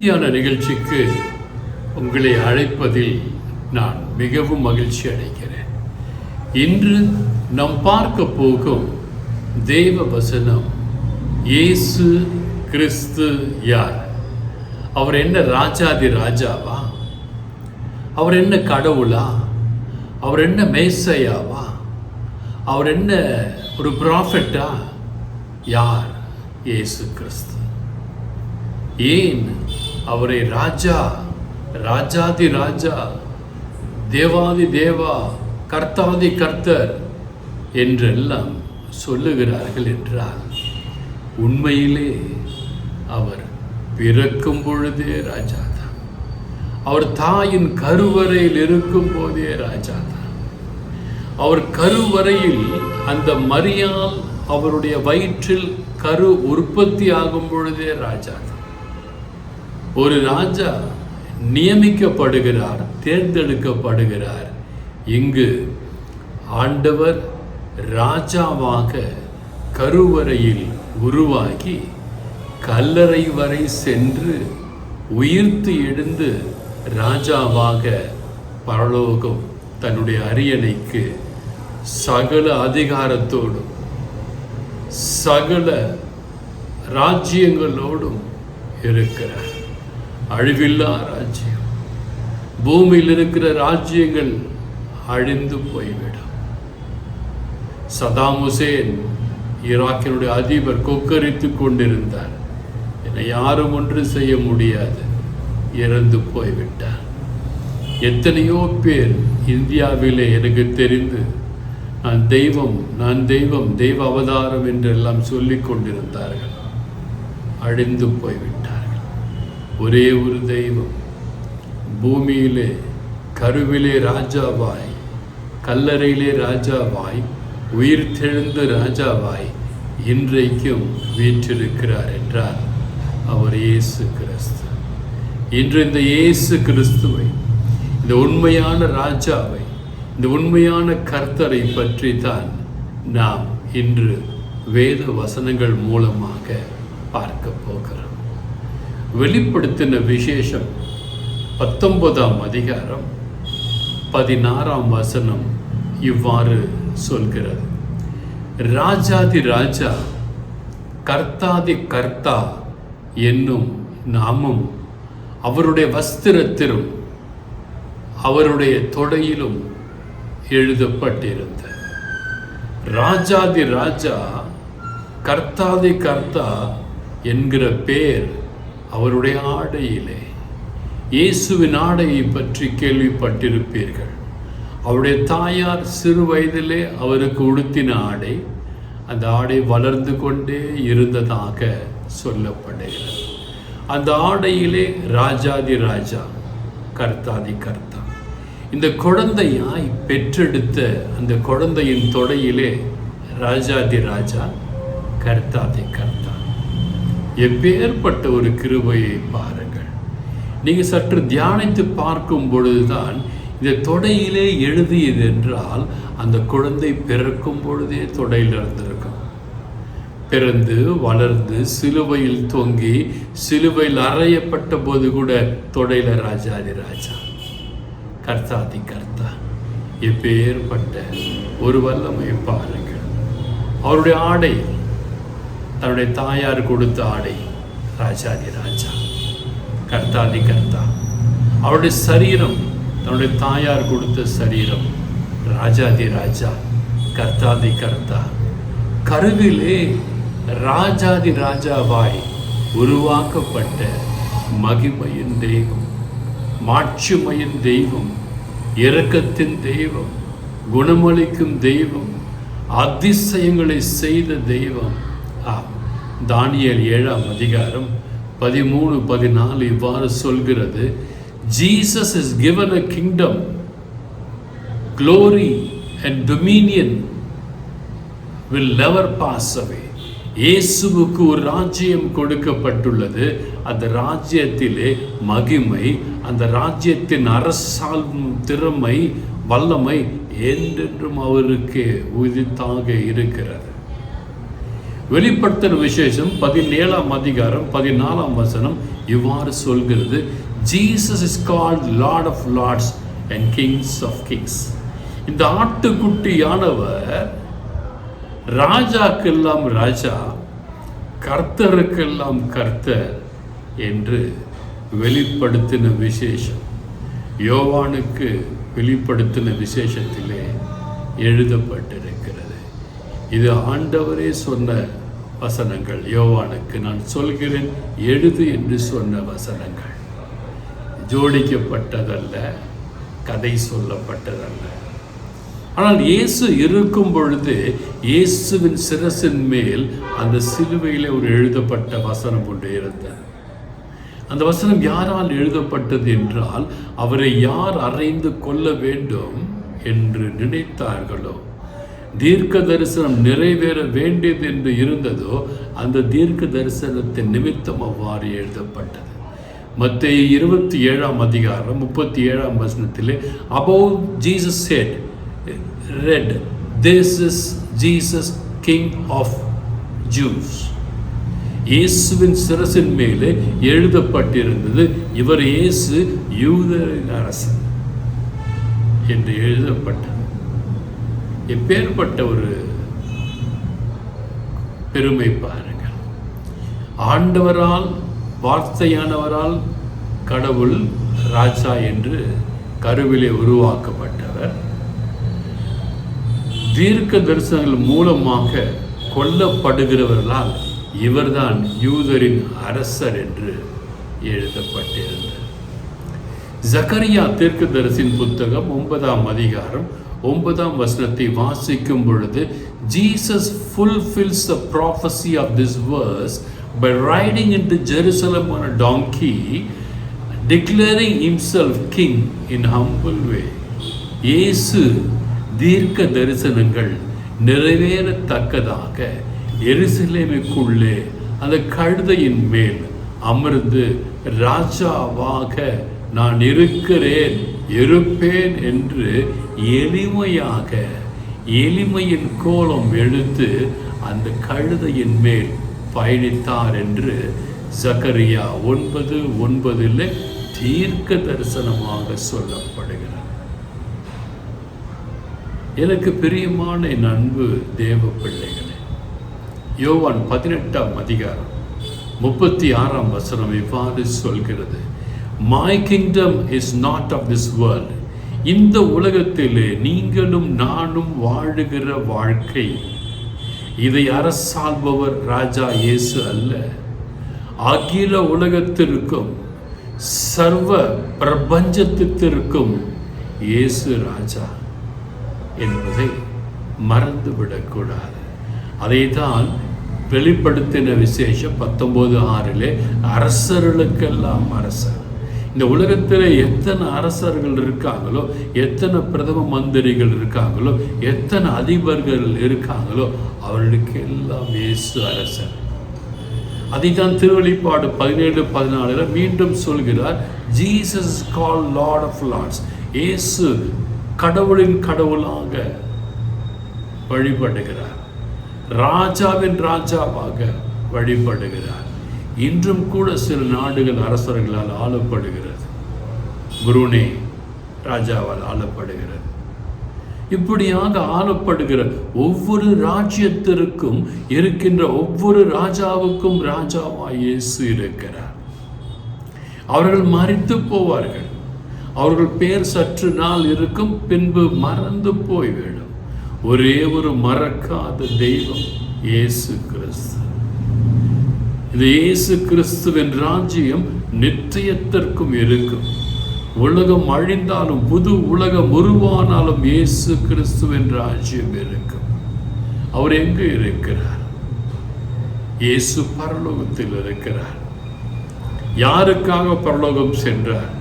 தியான நிகழ்ச்சிக்கு உங்களை அழைப்பதில் நான் மிகவும் மகிழ்ச்சி அடைகிறேன். இன்று நாம் பார்க்க போகும் தேவ வசனம் இயேசு கிறிஸ்து யார்? அவர் என்ன ராஜாதி ராஜாவா? அவர் என்ன கடவுளா? அவர் என்ன மேசையாவா? அவர் என்ன ஒரு ப்ராஃபெட்டா யார்? இயேசு கிறிஸ்து. ஏன் அவரை ராஜா ராஜாதி ராஜா தேவாதி தேவா கர்த்தாதி கர்த்தர் என்றெல்லாம் சொல்லுகிறார்கள் என்றால் உண்மையிலே அவர் பிறக்கும் பொழுதே ராஜா தான் அவர் தாயின் கருவறையில் இருக்கும் போதே ராஜா தான் அவர் கருவறையில் அந்த மரியால் அவருடைய வயிற்றில் கரு உற்பத்தி ஆகும் பொழுதே ராஜா தான் ஒரு ராஜா நியமிக்கப்படுகிறார் தேர்ந்தெடுக்கப்படுகிறார். இங்கு ஆண்டவர் ராஜாவாக கருவறையில் உருவாகி கல்லறை வரை சென்று உயிர்த்து எழுந்து ராஜாவாக பரலோகம் தன்னுடைய அரியணைக்கு சகல அதிகாரத்தோடும் சகல ராஜ்யங்களோடும் இருக்கிறார். அழிவில்லா ராஜ்யம். பூமியில் இருக்கிற ராஜ்யங்கள் அழிந்து போய்விடும். சதாம் ஹுசேன் ஈராக்கினுடைய அதிபர் கொக்கரித்து கொண்டிருந்தார். என்னை யாரும் ஒன்று செய்ய முடியாது. இறந்து போய்விட்டார். எத்தனையோ பேர் இந்தியாவிலே எனக்கு தெரிந்து நான் தெய்வம் நான் தெய்வம் தெய்வ அவதாரம் என்றெல்லாம் சொல்லிக் கொண்டிருந்தார்கள். அழிந்து போய்விட்டார். ஒரே ஒரு தெய்வம். பூமியிலே கருவிலே ராஜாவாய் கல்லறையிலே ராஜாவாய் உயிர் தெழுந்த ராஜாவாய் இன்றைக்கும் வீற்றிருக்கிறார் என்றார் அவர் இயேசு கிறிஸ்து. இன்று இந்த இயேசு கிறிஸ்துவை இந்த உண்மையான ராஜாவை இந்த உண்மையான கர்த்தரை பற்றி தான் நாம் இன்று வேத வசனங்கள் மூலமாக பார்க்க போகிறோம். வெளிப்படுத்தின விசேஷம் பத்தொன்பதாம் அதிகாரம் பதினாறாம் வசனம் இவ்வாறு சொல்கிறது. ராஜாதி ராஜா கர்த்தாதி கர்த்தா என்னும் நாமும் அவருடைய வஸ்திரத்திலும் அவருடைய தொடையிலும் எழுதப்பட்டிருந்த ராஜாதி ராஜா கர்த்தாதி கர்த்தா என்கிற பேர் அவருடைய ஆடையிலே இயேசுவின் ஆடையை பற்றி கேள்விப்பட்டிருப்பீர்கள். அவருடைய தாயார் சிறு வயதிலே அவருக்கு உடுத்தின ஆடை அந்த ஆடை வளர்ந்து கொண்டே இருந்ததாக சொல்லப்படுகிறது. அந்த ஆடையிலே ராஜாதி ராஜா கர்த்தாதி கர்த்தா. இந்த குழந்தையாய் பெற்றெடுத்த அந்த குழந்தையின் தொடையிலே ராஜாதி ராஜா கர்த்தாதி கர்த்தா. எப்பேற்பட்ட ஒரு கிருபையை பாருங்கள். நீங்கள் சற்று தியானித்து பார்க்கும் பொழுதுதான் இந்த தொடையிலே எழுதியது என்றால் அந்த குழந்தை பிறக்கும் பொழுதே தொடையில் இருந்திருக்கும் பிறந்து வளர்ந்து சிலுவையில் தொங்கி சிலுவையில் அறையப்பட்ட போது கூட தொடையில ராஜாதி ராஜா. கர்த்தாதி கர்த்தா எப்பேற்பட்ட ஒரு வல்லமை பாருங்கள். அவருடைய ஆடை தன்னுடைய தாயார் கொடுத்த ஆடை ராஜாதி ராஜா கர்த்தாதி கர்த்தா. அவருடைய சரீரம் தன்னுடைய தாயார் கொடுத்த சரீரம் ராஜாதி ராஜா கர்த்தாதி கர்த்தா. கருவிலே ராஜாதி ராஜாவாய் உருவாக்கப்பட்ட மகிமையின் தெய்வம் மாட்சிமையின் தெய்வம் இரக்கத்தின் தெய்வம் குணமளிக்கும் தெய்வம் அதிசயங்களை செய்த தெய்வம் தானியல் ஏழாம் அதிகாரம் பதிமூணு பதினாலு இவ்வாறு சொல்கிறது. Jesus is given a kingdom glory and dominion will never pass away இயேசுவுக்கு ஒரு ராஜ்யம் கொடுக்கப்பட்டுள்ளது. அந்த ராஜ்யத்திலே மகிமை அந்த ராஜ்யத்தின் அரசாளும் திறமை வல்லமை என்றென்றும் அவருக்கு உதித்தாக இருக்கிறது. வெளிப்படுத்தின விசேஷம் பதினேழாம் அதிகாரம் பதினாலாம் வசனம் இவ்வாறு சொல்கிறது. Jesus is called lord of lords and kings of kings இந்த ஆட்டுக்குட்டியானவர் ராஜாக்கெல்லாம் ராஜா கர்த்தருக்கெல்லாம் கர்த்தர் என்று வெளிப்படுத்தின விசேஷம். யோவானுக்கு வெளிப்படுத்தின விசேஷத்திலே எழுதப்பட்டிருக்கிறது. இது ஆண்டவரே சொன்ன வசனங்கள். யோவானுக்கு நான் சொல்கிறேன் எழுது என்று சொன்ன வசனங்கள். ஜோடிக்கப்பட்டதல்ல கதை சொல்லப்பட்டதல்ல. ஆனால் இயேசு இருக்கும் பொழுது இயேசுவின் சிரசின் மேல் அந்த சிலுவையில் ஒரு எழுதப்பட்ட வசனம் ஒன்று இருந்தது. அந்த வசனம் யாரால் எழுதப்பட்டது என்றால் அவரை யார் அறைந்து கொள்ள வேண்டும் என்று நினைத்தார்களோ? தீர்க்க தரிசனம் நிறைவேற வேண்டியது என்று இருந்ததோ அந்த தீர்க்க தரிசனத்தின் நிமித்தம் அவ்வாறு எழுதப்பட்டது. மத்திய இருபத்தி ஏழாம் அதிகாரம் முப்பத்தி ஏழாம் வசனத்திலே above Jesus head read this is Jesus king of Jews இயேசுவின் சிரசின் மேலே எழுதப்பட்டிருந்தது இவர் இயேசு யூதரின் அரசன் என்று எழுதப்பட்டது. எப்பேற்பட்ட ஒரு பெருமை பாருங்கள். ஆண்டவரால் வார்த்தையானவரால் கடவுள் ராஜா என்று கருவிலே உருவாக்கப்பட்டவர். தீர்க்க தரிசனங்கள் மூலமாக கொல்லப்படுகிறவர்களால் இவர்தான் யூதரின் அரசர் என்று எழுதப்பட்டிருந்தது. ஜக்கரியா தீர்க்கதரிசின் புத்தகம் ஒன்பதாம் அதிகாரம் ஒன்பதாம் வசனத்தை வாசிக்கும் பொழுது Jesus fulfils the prophecy of this verse by riding into Jerusalem on a donkey declaring himself king in humble way இயேசு தீர்க்க தரிசனங்கள் நிறைவேறத்தக்கதாக எருசலேமுக்குள்ளே அந்த கழுதையின் மேல் அமர்ந்து ராஜாவாக நான் இருக்கிறேன் இருப்பேன் என்று எளிமையாக எளிமையின் கோலம் எடுத்து அந்த கழுதையின் மேல் பயணித்தார் என்று சக்கரியா ஒன்பது ஒன்பதில் தீர்க்க தரிசனமாக சொல்லப்படுகிறார் எனக்கு பிரியமான என் அன்பு தேவ பிள்ளைகளே யோவான் பதினெட்டாம் அதிகாரம் முப்பத்தி ஆறாம் வசனம் இவ்வாறு சொல்கிறது. My kingdom is not of this world இந்த உலகத்தில் நீங்களும் நானும் வாழுகிற வாழ்க்கை. இதை அரசாள்பவர் ராஜா இயேசு அல்ல. அகில உலகத்திற்கும் சர்வ பிரபஞ்சத்திற்கும் இயேசு ராஜா என்பதை மறந்துவிடக்கூடாது. அதை தான் வெளிப்படுத்தின விசேஷம் பத்தொம்போது ஆறிலே அரசர்களுக்கெல்லாம் அரசர். இந்த உலகத்தில் எத்தனை அரசர்கள் இருக்காங்களோ எத்தனை பிரதம மந்திரிகள் இருக்காங்களோ எத்தனை அதிபர்கள் இருக்காங்களோ அவர்களுக்கு எல்லாம் இயேசு அரசர். அதை தான் திருவெளிப்பாடு பதினேழு பதினாலில் மீண்டும் சொல்கிறார் Jesus call lord of lords இயேசு கடவுளின் கடவுளாக வழிபடுகிறார். ராஜாவின் ராஜாவாக வழிபடுகிறார். இன்றும் கூட சில நாடுகள் அரசர்களால் ஆளப்படுகிறது. புருனே ராஜாவால் ஆளப்படுகிறது. இப்படியாக ஆளப்படுகிற ஒவ்வொரு ராஜ்யத்திற்கும் இருக்கின்ற ஒவ்வொரு ராஜாவுக்கும் ராஜாவாய் இயேசு இருக்கிறார். அவர்கள் மறித்து போவார்கள். அவர்கள் பேர் சற்று நாள் இருக்கும் பின்பு மறந்து போய்விடும். ஒரே ஒரு மறக்காத தெய்வம் இயேசு கிறிஸ்து. இந்த இயேசு கிறிஸ்துவின் ராஜ்யம் நிச்சயத்திற்கும் இருக்கும். உலகம் அழிந்தாலும் புது உலகம் உருவானாலும் இயேசு கிறிஸ்துவின் ராஜ்யம் இருக்கும். அவர் எங்கு இருக்கிறார்? இயேசு பரலோகத்தில் இருக்கிறார். யாருக்காக பரலோகம் சென்றார்?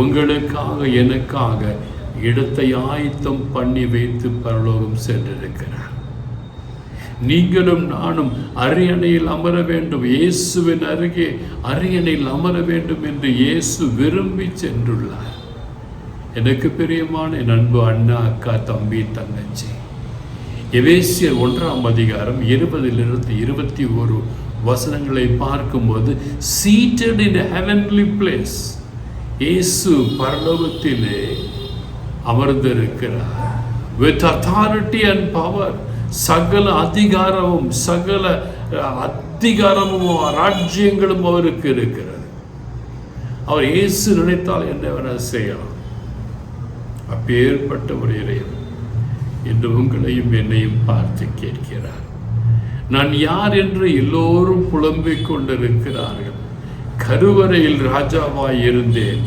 உங்களுக்காக எனக்காக இடத்தை ஆயத்தம் பண்ணி வைத்து பரலோகம் சென்றிருக்கிறார். நீங்களும் நானும் அரியணையில் அமர வேண்டும். இயேசுவின் அருகே அரியணையில் அமர வேண்டும் என்று இயேசு விரும்பி சென்றுள்ளார். எனக்கு பிரியமான என் அன்பு அண்ணா அக்கா தம்பி தங்கச்சி. எவேசியர் ஒன்றாம் அதிகாரம் இருபதிலிருந்து இருபத்தி ஒரு வசனங்களை பார்க்கும்போது சீட்டட் இன் ஹெவன்லி பிளேஸ் இயேசு பரலோகத்திலே அமர்ந்திருக்கிறார். வித் அத்தாரிட்டி அண்ட் பவர் சகல அதிகாரமும் சகல அதிகாரமும் ராஜ்யங்களும் அவருக்கு இருக்கிறது. அவர் இயேசு நினைத்தால் என்ன வேணா செய்யலாம். அப்பேற்பட்ட ஒரு இறைவன் என்று உங்களையும் என்னையும் பார்த்து கேட்கிறார். நான் யார் என்று எல்லோரும் புலம்பிக் கொண்டிருக்கிறார்கள். கருவறையில் ராஜாவாய் இருந்தேன்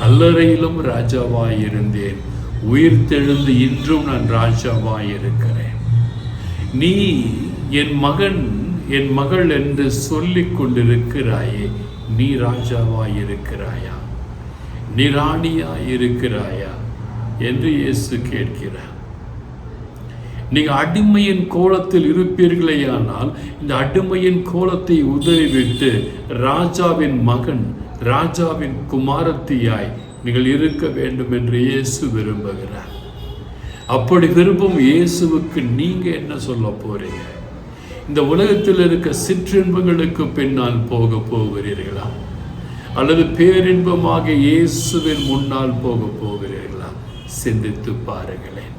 கல்லறையிலும் ராஜாவாய் இருந்தேன். உயிர் தெழுந்து இன்றும் நான் ராஜாவாய் இருக்கிறேன். நீ என் மகன் என் மகள் என்று சொல்லிக் கொண்டிருக்கிறாயே நீ ராஜாவாயிருக்கிறாயா? நீ ராணியாயிருக்கிறாயா? என்று இயேசு கேட்கிறார். நீங்கள் அடிமையின் கோலத்தில் இருப்பீர்களேயானால் இந்த அடிமையின் கோலத்தை உதவிவிட்டு ராஜாவின் மகன் ராஜாவின் குமாரத்தியாய் நீங்கள் இருக்க வேண்டும் என்று இயேசு விரும்புகிறார். அப்படி விரும்பும் இயேசுவுக்கு நீங்கள் என்ன சொல்ல போறீங்க? இந்த உலகத்தில் இருக்க சிற்றின்பங்களுக்கு பின்னால் போக போகிறீர்களா? அல்லது பேரின்பமாக இயேசுவின் முன்னால் போக போகிறீர்களா? சிந்தித்து பாருங்களேன்.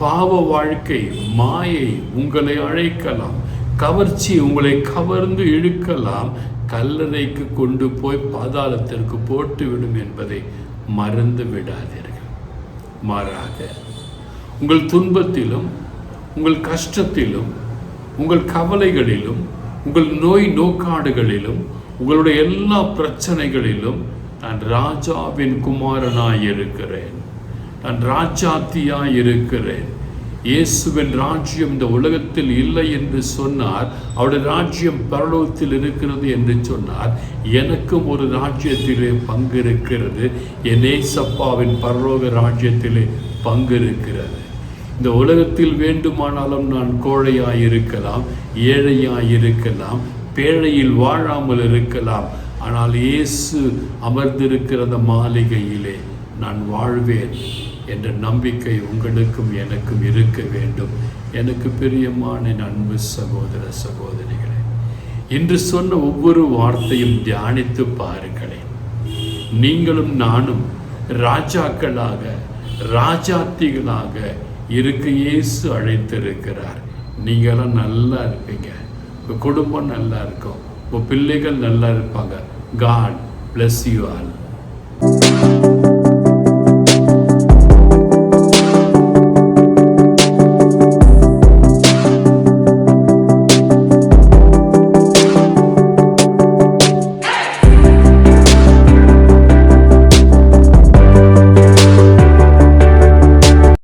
பாவ வாழ்க்கை மாயை உங்களை அழைக்கலாம். கவர்ச்சி உங்களை கவர்ந்து இழுக்கலாம். கல்லறைக்கு கொண்டு போய் பாதாளத்திற்கு போட்டுவிடும் என்பதை மறந்து விடாதீர்கள். மாறாக உங்கள் துன்பத்திலும் உங்கள் கஷ்டத்திலும் உங்கள் கவலைகளிலும் உங்கள் நோய் நோக்காடுகளிலும் உங்களுடைய எல்லா பிரச்சனைகளிலும் நான் ராஜாவின் குமாரனாய் இருக்கிறேன் நான் ராஜாத்தியாய் இருக்கிறேன் இயேசுவின் ராஜ்யம் இந்த உலகத்தில் இல்லை என்று சொன்னார். அவருடைய ராஜ்யம் பரலோகத்தில் இருக்கிறது என்று சொன்னார். எனக்கும் ஒரு ராஜ்யத்திலே பங்கு இருக்கிறது. என் ஏசப்பாவின் பரலோக ராஜ்யத்திலே பங்கு இருக்கிறது. இந்த உலகத்தில் வேண்டுமானாலும் நான் கோழையாயிருக்கலாம் இருக்கலாம் இருக்கலாம் பேழையில் வாழாமல் இருக்கலாம். ஆனால் இயேசு அமர்ந்திருக்கிற அந்த மாளிகையிலே நான் வாழ்வேன் என்ற நம்பிக்கை உங்களுக்கும் எனக்கும் இருக்க வேண்டும். எனக்கு பிரியமான அன்பு சகோதர சகோதரிகளே இன்று சொன்ன ஒவ்வொரு வார்த்தையும் தியானித்து பாருங்களேன். நீங்களும் நானும் ராஜாக்களாக ராஜாத்திகளாக இருக்க இயேசு அழைத்திருக்கிறார். நீங்களாம் நல்லா இருப்பீங்க. உங்கள் குடும்பம் நல்லா இருக்கும். உங்கள் பிள்ளைகள் நல்லா இருப்பாங்க. God bless you all